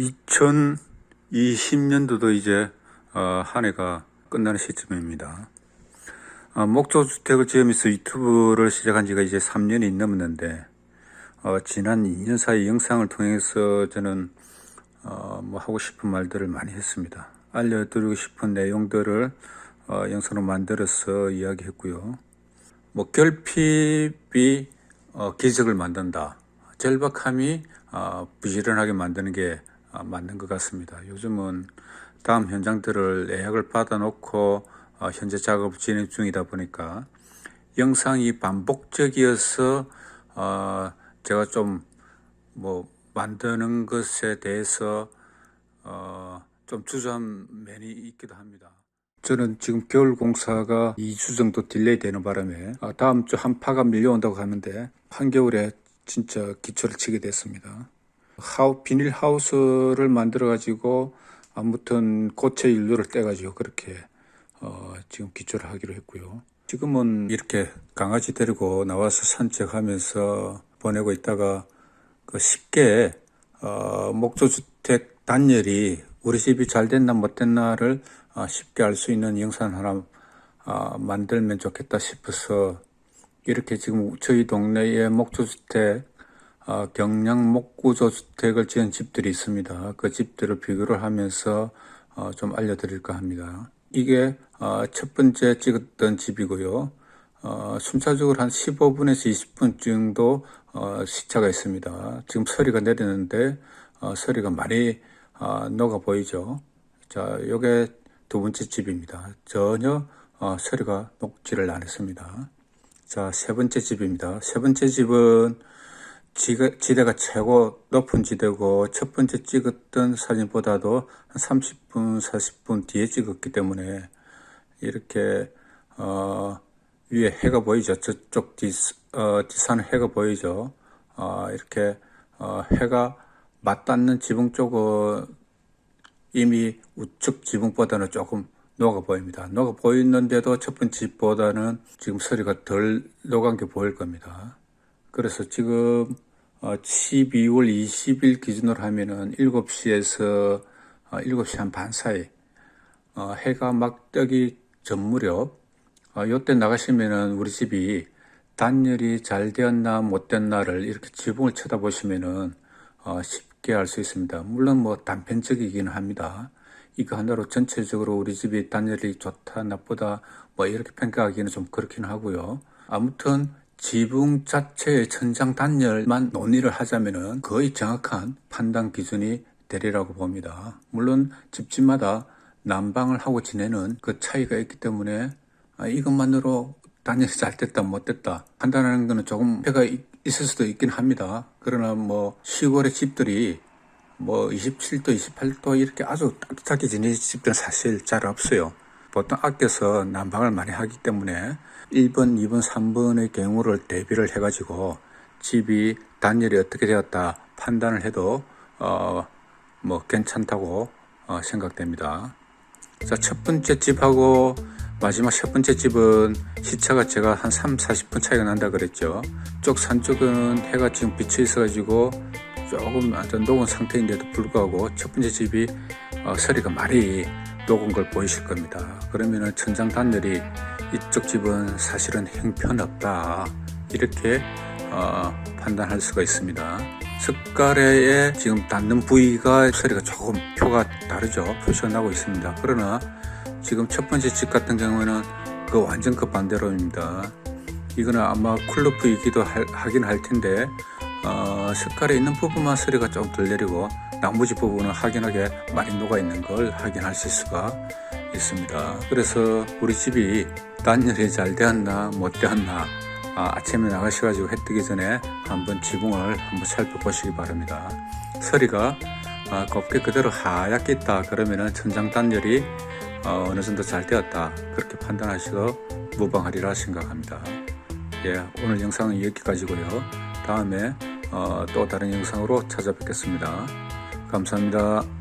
(2020년도도) 이제 어, 한 해가 끝나는 시점입니다. 어, 목조주택을 지으면서 유튜브를 시작한 지가 이제 3년이 넘었는데 어, 지난 2년 사이 영상을 통해서 저는 어, 뭐 하고 싶은 말들을 많이 했습니다. 알려드리고 싶은 내용들을 어, 영상으로 만들어서 이야기했고요. 뭐 결핍이 어, 기적을 만든다. 절박함이 어, 부지런하게 만드는 게 어, 맞는 것 같습니다. 요즘은 다음 현장들을 예약을 받아놓고 어, 현재 작업 진행 중이다 보니까 영상이 반복적이어서 어, 제가 좀뭐 만드는 것에 대해서 어, 좀 주저한 면이 있기도 합니다. 저는 지금 겨울 공사가 2주 정도 딜레이 되는 바람에 아, 다음 주 한파가 밀려온다고 하는데 한겨울에 진짜 기초를 치게 됐습니다. 하우, 비닐 하우스를 만들어 가지고 아무튼 고체 인류를 떼 가지고 그렇게 어, 지금 기초를 하기로 했고요. 지금은 이렇게 강아지 데리고 나와서 산책하면서 보내고 있다가 그 쉽게 어, 목조주택 단열이 우리 집이 잘 됐나 못 됐나를 어, 쉽게 알 수 있는 영상 하나 어, 만들면 좋겠다 싶어서 이렇게 지금 저희 동네에 목조주택 어, 경량 목구조주택을 지은 집들이 있습니다. 그 집들을 비교를 하면서 어, 좀 알려드릴까 합니다. 이게 어, 첫 번째 찍었던 집이고요. 어, 순차적으로 한 15분에서 20분 정도 어, 시차가 있습니다. 지금 서리가 내리는데 어, 서리가 많이 어, 녹아 보이죠. 자, 요게 두 번째 집입니다. 전혀 어, 서리가 녹지를 않았습니다. 자, 세 번째 집입니다. 세 번째 집은 지가, 지대가 최고 높은 지대고 첫 번째 찍었던 사진보다도 한 30분, 40분 뒤에 찍었기 때문에 이렇게 어, 위에 해가 보이죠. 저쪽 뒤, 어, 해가 보이죠. 어, 이렇게 어, 해가 맞닿는 지붕 쪽은 이미 우측 지붕보다는 조금 녹아 보입니다. 녹아 보이는데도 첫 번째 집보다는 지금 서리가 덜 녹은 게 보일 겁니다. 그래서 지금 12월 20일 기준으로 하면은 7시에서 7시 한 반 사이 어, 해가 막 뜨기 전 무렵 어, 요때 나가시면은 우리 집이 단열이 잘 되었나 못 됐나를 이렇게 지붕을 쳐다보시면은 어, 쉽게 알 수 있습니다. 물론 뭐 단편적이기는 합니다. 이거 하나로 전체적으로 우리 집이 단열이 좋다 나쁘다 뭐 이렇게 평가하기는 좀 그렇긴 하고요. 아무튼 지붕 자체의 천장 단열만 논의를 하자면은 거의 정확한 판단 기준이 되리라고 봅니다. 물론 집집마다 난방을 하고 지내는 그 차이가 있기 때문에 아, 이것만으로 단열이 잘 됐다 못 됐다 판단하는 것은 조금 배가 있을 수도 있긴 합니다. 그러나 뭐 시골의 집들이 뭐 27도, 28도 이렇게 아주 따뜻하게 지내는 집들은 사실 잘 없어요. 보통 아껴서 난방을 많이 하기 때문에 1번, 2번, 3번의 경우를 대비를 해가지고 집이 단열이 어떻게 되었다 판단을 해도 어 뭐 괜찮다고 어 생각됩니다. 자, 첫 번째 집하고 마지막 첫 번째 집은 시차가 제가 한 3, 40분 차이가 난다 그랬죠. 쪽 산 쪽은 해가 지금 비쳐 있어가지고 조금 완전 녹은 상태인데도 불구하고 첫 번째 집이 어, 서리가 많이 녹은 걸 보이실 겁니다. 그러면은 천장 단열이 이쪽 집은 사실은 형편없다 이렇게 어, 판단할 수가 있습니다. 석가래에 지금 닿는 부위가 소리가 조금 표가 다르죠. 표시가 나고 있습니다. 그러나 지금 첫 번째 집 같은 경우에는 그 완전 그 반대로입니다. 이거는 아마 쿨러프이기도 하긴 할 텐데 어, 색깔에 있는 부분만 소리가 좀 덜 내리고 나머지 부분은 확연하게 많이 녹아 있는 걸 확인하실 수가 있습니다. 그래서 우리 집이 단열이 잘 되었나 못 되었나 아, 아침에 나가셔가지고 해 뜨기 전에 한번 지붕을 한번 살펴보시기 바랍니다. 서리가 아, 곱게 그대로 하얗게 있다 그러면은 천장 단열이 어, 어느 정도 잘 되었다 그렇게 판단하셔도 무방하리라 생각합니다. 예, 오늘 영상은 여기까지고요. 다음에 어, 또 다른 영상으로 찾아뵙겠습니다. 감사합니다.